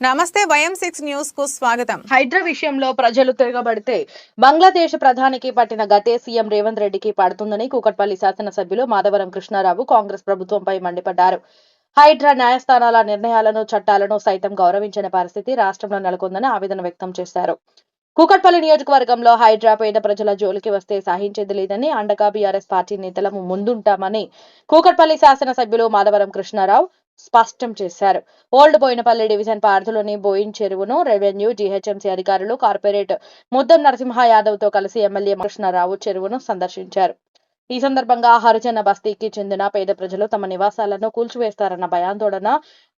నమస్తే వయం సిక్స్ న్యూస్కు స్వాగతం. హైడ్రా విషయంలో ప్రజలు తిరగబడితే బంగ్లాదేశ్ ప్రధానికి పట్టిన గతే సీఎం రేవంత్ రెడ్డికి పడుతుందని కూకట్పల్లి శాసనసభ్యులు మాధవరం కృష్ణారావు కాంగ్రెస్ ప్రభుత్వంపై మండిపడ్డారు. హైడ్రా న్యాయస్థానాల నిర్ణయాలను చట్టాలను సైతం గౌరవించని పరిస్థితి రాష్ట్రంలో నెలకొందని ఆవేదన వ్యక్తం చేశారు. కూకట్పల్లి నియోజకవర్గంలో హైడ్రా పేద ప్రజల జోలికి వస్తే సహించేది లేదని అండగా బీఆర్ఎస్ పార్టీ నేతలము ముందుంటామని కూకట్పల్లి శాసనసభ్యులు మాధవరం కృష్ణారావు స్పష్టం చేశారు. ఓల్డ్ బోయినపల్లి డివిజన్ పార్థులోని బోయిన్ చెరువును రెవెన్యూ జీహెచ్ఎంసీ అధికారులు కార్పొరేట్ ముద్దం నరసింహ యాదవ్తో కలిసి ఎమ్మెల్యే కృష్ణారావు చెరువును సందర్శించారు. ఈ సందర్భంగా హరిజన బస్తీకి చెందిన పేద ప్రజలు తమ నివాసాలను కూల్చివేస్తారన్న భయాందోళన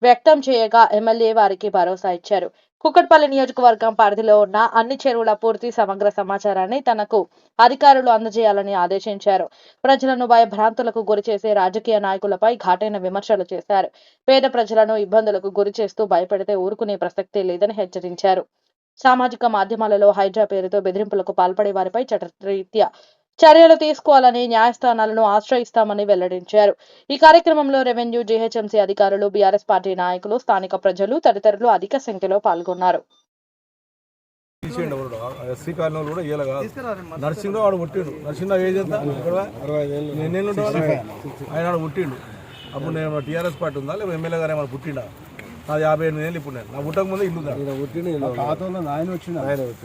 వ్యక్తం చేయగా ఎమ్మెల్యే వారికి భరోసా ఇచ్చారు. కుక్కట్పల్లి నియోజకవర్గం పరిధిలో ఉన్న అన్ని చెరువుల పూర్తి సమగ్ర సమాచారాన్ని తనకు అధికారులు అందజేయాలని ఆదేశించారు. ప్రజలను భయభ్రాంతులకు గురి చేసే రాజకీయ నాయకులపై ఘాటైన విమర్శలు చేశారు. పేద ప్రజలను ఇబ్బందులకు గురి చేస్తూ భయపెడితే ఊరుకునే ప్రసక్తి లేదని హెచ్చరించారు. సామాజిక మాధ్యమాలలో హైడ్రా పేరుతో బెదిరింపులకు పాల్పడే వారిపై చట్టరీత్యా చర్యలు తీసుకోవాలని న్యాయస్థానాలను ఆశ్రయిస్తామని వెల్లడించారు. ఈ కార్యక్రమంలో రెవెన్యూ జీహెచ్ఎంసీ అధికారులు బీఆర్ఎస్ పార్టీ నాయకులు స్థానిక ప్రజలు తదితరులు అధిక సంఖ్యలో పాల్గొన్నారు. తీసేయండి ఎవరు ఎస్సీ కాలనీ వాళ్ళు కూడా ఇయ్యాలి కాదు. నర్సింగ్ వాడు పుట్టిండు. నర్సింగ్ ఏజ్ ఎంత నేను ఎన్ని ఉంటాను ఆయన వాడు పుట్టిండు. అప్పుడు నేను టీఆర్ఎస్ పార్టీ ఉందా? లేదా ఎమ్మెల్యే గారు ఏమైనా పుట్టిండా? నాది యాభై ఎనిమిది ఏళ్ళు ఇప్పుడు నేను. నా పుట్టక ముందే ఇల్లు తాతోళ్ళ నాయన వచ్చిన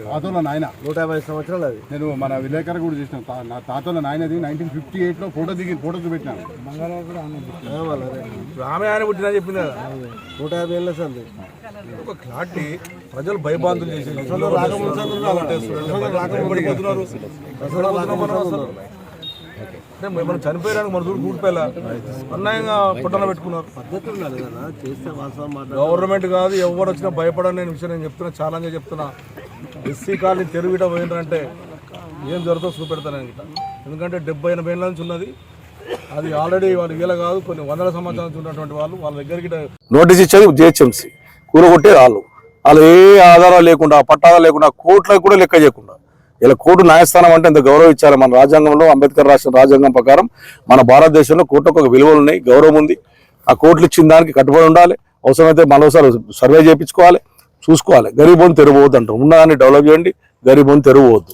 తాతోళ్ళ నాయన? నూట యాభై సంవత్సరాలు అది. నేను మన విలేకరు కూడా చూసిన. నా తాతోళ్ళ నాయనది నైన్టీన్ ఫిఫ్టీ ఎయిట్లో ఫోటో దిగి ఫోటో చూపెట్టినాను ఆమె ఆయన పుట్టినా చెప్పింది కదా నూట యాభై ఏళ్ళ సంది. ఒక క్లారిటీ ప్రజలు భయబాంతులు చేసి అంటే మనం చనిపోయడానికి మన దూరం కూడిపోయేలా? అన్యాయంగా పుట్టన పెట్టుకున్నారు. గవర్నమెంట్ కాదు ఎవరు వచ్చినా భయపడని నేను విషయం నేను చెప్తున్నా ఛాలెంజ్ చెప్తున్నా. ఎస్సీ కాలనీ తెరువిట పోయిందంటే ఏం జరుగుతుందో చూపెడతాను ఎందుకంటే డెబ్బై ఎనభై ఏళ్ళ నుంచి ఉన్నది. అది ఆల్రెడీ వాళ్ళు వీళ్ళ కాదు కొన్ని వందల సంవత్సరాల నుంచి ఉన్నటువంటి వాళ్ళు వాళ్ళ దగ్గరికి నోటీస్ ఇచ్చేది జిహెచ్ఎంసీ. కూరగొట్టే వాళ్ళు. వాళ్ళు ఏ ఆధారాలు లేకుండా పట్టాదాలు లేకుండా కోట్లకు కూడా లెక్క చేయకుండా. ఇలా కోర్టు న్యాయస్థానం అంటే ఇంత గౌరవం ఇచ్చారు మన రాజ్యాంగంలో అంబేద్కర్ రాష్ట్ర రాజ్యాంగం ప్రకారం మన భారతదేశంలో కోర్టుకు ఒక విలువలు ఉన్నాయి గౌరవం ఉంది. ఆ కోర్టులు ఇచ్చిన దానికి కట్టుబడి ఉండాలి. అవసరమైతే మరోసారి సర్వే చేయించుకోవాలి చూసుకోవాలి. గరీబోని తెరవద్దు అంటారు. ఉన్నదాన్ని డెవలప్ చేయండి గరీబోని తెరవద్దు.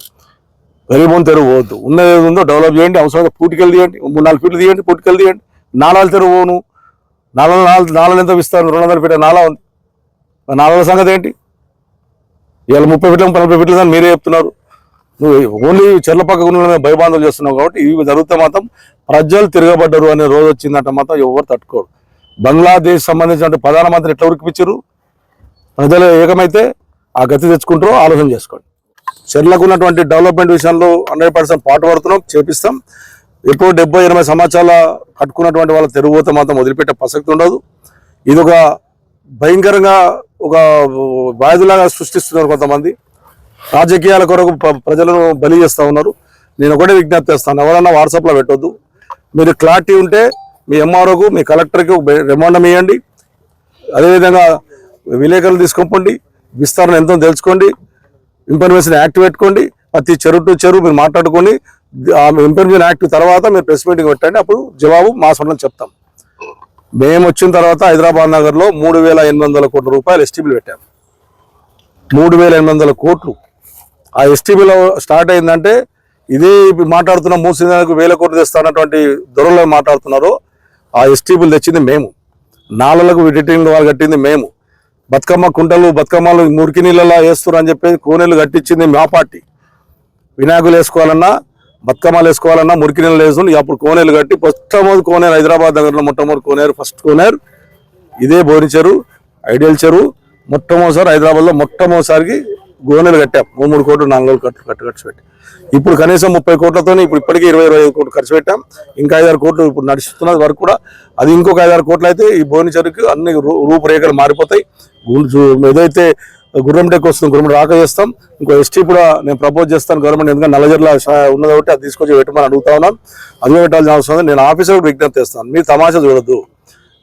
గరీబోని తెరవద్దు. ఉన్నది ఉందో డెవలప్ చేయండి అవసరమైతే పూటికెళ్ళి తీయండి మూడు నాలుగు ఫీట్లు తీయండి పూటికెళ్ళి తీయండి. నాలాలు తెరవను. నాలుగు నాలుగు నాలుగు ఎంత ఇస్తారు రెండు వందల ఫీట నాలా ఉంది. నాలుగు సంగతి ఏంటి? ఇవాళ ముప్పై ఫీట్ల నలభై ఫీట్ల మీరే చెప్తున్నారు. నువ్వు ఓన్లీ చెర్ల పక్క ఉన్న భయబాంధలు చేస్తున్నావు కాబట్టి ఇవి జరిగితే మాత్రం ప్రజలు తిరగబడ్డరు అనే రోజు వచ్చిందంటే మాత్రం ఎవరు తట్టుకోరు. బంగ్లాదేశ్ సంబంధించిన ప్రధానమంత్రి ఎట్లా ఉరికిపించరు ప్రజలు ఏకమైతే ఆ గతి తెచ్చుకుంటారో ఆలోచన చేసుకోండి. చెర్లకు ఉన్నటువంటి డెవలప్మెంట్ విషయంలో హండ్రెడ్ పర్సెంట్ పాటు పడుతున్నాం చేపిస్తాం. ఎప్పుడో డెబ్బై ఎనభై సంవత్సరాల కట్టుకున్నటువంటి వాళ్ళ తెరుగుపోతే మాత్రం వదిలిపెట్టే ప్రసక్తి ఉండదు. ఇది ఒక భయంకరంగా ఒక వ్యాధిలాగా సృష్టిస్తున్నారు కొంతమంది. రాజకీయాల కొరకు ప్రజలను బలి చేస్తూ ఉన్నారు. నేను ఒకటే విజ్ఞప్తి చేస్తాను. ఎవరన్నా వాట్సాప్లో పెట్టొద్దు. మీరు క్లారిటీ ఉంటే మీ ఎంఆర్ఓకు మీ కలెక్టర్కి రిమాండం ఇవ్వండి అదేవిధంగా విలేకరులు తీసుకోండి. విస్తరణ ఎంతో తెలుసుకోండి. ఇన్ఫర్మేషన్ యాక్ట్ పెట్టుకోండి. ప్రతి చెరువు టు చెరువు మీరు మాట్లాడుకొని ఆ ఇన్ఫర్మేషన్ యాక్ట్ తర్వాత మీరు ప్రెస్ మీటింగ్ పెట్టండి. అప్పుడు జవాబు మా సొంతం చెప్తాం. మేము వచ్చిన తర్వాత హైదరాబాద్ నగర్లో మూడు వేల ఎనిమిది వందల కోట్ల రూపాయలు ఎస్టీబీలు పెట్టాము మూడు వేల ఎనిమిది వందల కోట్లు ఆ ఎస్టీబీలో స్టార్ట్ అయిందంటే ఇదే ఇప్పుడు మాట్లాడుతున్న మూసినందుకు వేల కోట్లు తెస్తానటువంటి దొరలో మాట్లాడుతున్నారో. ఆ ఎస్టీబీలు తెచ్చింది మేము. నాళ్ళకు రిటైనింగ్ వాళ్ళు కట్టింది మేము. బతుకమ్మ కుంటలు బతుకమ్మలు మురికి నీళ్ళలా వేస్తున్నారు అని చెప్పేసి కోనేలు కట్టించింది మా పార్టీ. వినాయకులు వేసుకోవాలన్నా బతుకమ్మలు వేసుకోవాలన్నా మురికి నీళ్ళు వేస్తుంది అప్పుడు కోనేలు కట్టి మొట్టమొదటి కోనేరు హైదరాబాద్ దగ్గరలో మొట్టమొదటి కోనేరు ఫస్ట్ కోనేరు. ఇదే బోరి చెరువు ఐడియల్ చెరువు. మొట్టమొదటిసారి హైదరాబాద్లో మొట్టమొదటిసారికి గోనెలు కట్టాం. మూడు మూడు కోట్లు నాలుగు కోట్లు కట్టు కట్టు ఖర్చు పెట్టి. ఇప్పుడు కనీసం ముప్పై కోట్లతోనే ఇప్పుడు ఇప్పటికే ఇరవై ఇరవై ఐదు కోట్లు ఖర్చు పెట్టాం. ఇంకా ఐదారు కోట్లు ఇప్పుడు నడుస్తున్నది వరకు కూడా. అది ఇంకొక ఐదారు కోట్లు అయితే ఈ బోని చెరుకు అన్ని రూ- రూపురేఖలు మారిపోతాయి. ఏదైతే గుర్రం టెక్ వస్తుంది గుర్రం రాక చేస్తాం. ఇంకో ఎస్టీ కూడా నేను ప్రపోజ్ చేస్తాను గవర్నమెంట్ ఎందుకంటే నల్లజర్ల ఉన్నది ఒకటి అది తీసుకొచ్చి పెట్టమని అడుగుతా ఉన్నాను అందులో పెట్టాల్సిన అవసరం ఉంది. నేను ఆఫీసర్ విజ్ఞప్తి చేస్తాను. మీరు తమాషా చూడద్దు.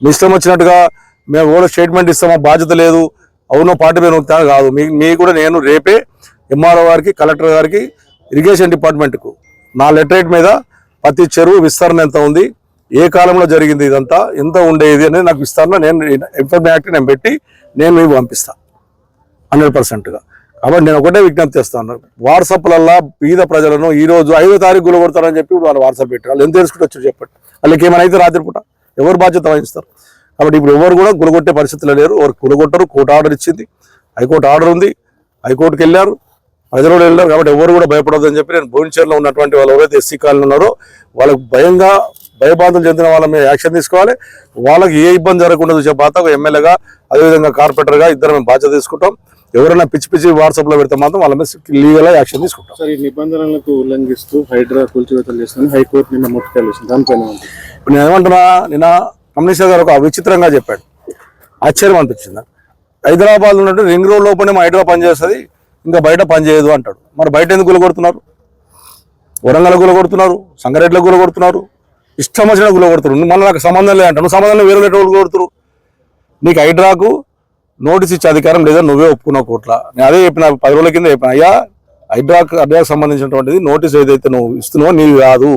మీ ఇష్టం వచ్చినట్టుగా మేము కూడా స్టేట్మెంట్ ఇస్తామా బాధ్యత లేదు. అవునో పార్టీ మీద నొక్కుతాను కాదు. మీ మీ కూడా నేను రేపే ఎంఆర్ఓ గారికి కలెక్టర్ గారికి ఇరిగేషన్ డిపార్ట్మెంట్కు నా లెటరేట్ మీద ప్రతి చెరువు విస్తరణ ఎంత ఉంది ఏ కాలంలో జరిగింది ఇదంతా ఎంత ఉండేది అనేది నాకు విస్తరణ నేను ఇన్ఫర్మేషన్ యాక్ట్ నేను పెట్టి నేను మీకు పంపిస్తాను హండ్రెడ్ పర్సెంట్గా. కాబట్టి నేను ఒకటే విజ్ఞప్తి చేస్తాను. వాట్సాప్లల్లో బీద ప్రజలను ఈ రోజు ఐదో తారీఖు గులగొడతారని చెప్పి వాళ్ళు వాట్సాప్ పెట్టారు. వాళ్ళు ఎంత తెలుసుకుంటూ వచ్చారు చెప్పండి. వాళ్ళకి ఏమైనా అయితే రాత్రిపూట ఎవరు బాధ్యత వహిస్తారు? కాబట్టి ఇప్పుడు ఎవరు కూడా గులగొట్టే పరిస్థితులు లేరు. ఎవరు గులగొట్టరు. కోర్టు ఆర్డర్ ఇచ్చింది. హైకోర్టు ఆర్డర్ ఉంది. హైకోర్టుకి వెళ్ళారు. ప్రజలు వెళ్ళారు కాబట్టి ఎవరు కూడా భయపడదు అని చెప్పి నేను భువనేశ్వర్లో ఉన్నటువంటి వాళ్ళు ఎవరైతే ఎస్సీ కాలనీ ఉన్నారో వాళ్ళకు భయంగా భయబాధలు చెందిన వాళ్ళ మీద యాక్షన్ తీసుకోవాలి. వాళ్ళకి ఏ ఇబ్బంది జరగకుండా చూసే బాధ ఒక ఎమ్మెల్యేగా అదేవిధంగా కార్పొరేటర్గా ఇద్దరు మేము బాధ్యత తీసుకుంటాం. ఎవరైనా పిచ్చి పిచ్చి వాట్సాప్లో పెడితే మాత్రం వాళ్ళ మీద లీగల్గా యాక్షన్ తీసుకుంటాం. సార్ ఈ నిబంధనలకు ఉల్లంఘిస్తూ హైడ్రా కూల్చివేతలు చేస్తుంది హైకోర్టు నిన్న ముట్టుకెళ్ళేసింది దానిపైన నేను ఏమంటున్నా నిన్న కమ్యూనిస్ట్ గారు ఒక విచిత్రంగా చెప్పాడు. ఆశ్చర్యం అనిపించింది. హైదరాబాద్ ఉన్నట్టు రింగ్ రోడ్ లోపలనే మా హైదరాబాద్ పనిచేస్తుంది ఇంకా బయట పనిచేయదు అంటాడు. మరి బయట ఎందుకు గులగొడుతున్నారు? వరంగల్ గులగొడుతున్నారు సంగారెడ్డిలో గులగొడుతున్నారు ఇష్టం వచ్చిన గులగొడుతున్నారు. మళ్ళీ నాకు సంబంధం లేదంటాను నువ్వు సంబంధం వేరే వాళ్ళు కొడుతున్నారు నీకు హైడ్రాకు నోటీస్ ఇచ్చే అధికారం లేదా నువ్వే ఒప్పుకున్నావు కోట్ల. నేను అదే చెప్పిన పది రోజుల కింద చెప్పిన అయ్యా హైడ్రాక్ హైడ్రాకు సంబంధించినటువంటిది నోటీస్ ఏదైతే నువ్వు ఇస్తున్నావో నీవి కాదు.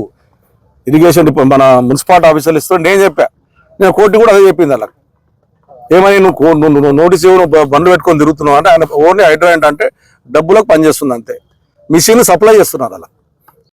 ఇరిగేషన్ మన మున్సిపాలిటీ ఆఫీసర్లు ఇస్తున్నావు నేను చెప్పా. నేను కోర్టు కూడా అదే చెప్పింది అలా. ఏమని నువ్వు కో- నువ్వు నోటీస్ ఇవ్వు నువ్వు బ- బండ్లు పెట్టుకొని తిరుగుతున్నావు అంటే ఆయన ఓన్లీ హైడ్రా ఏంటంటే డబ్బులకు పనిచేస్తుంది అంతే. మిషన్ సప్లై చేస్తున్నారు అలా.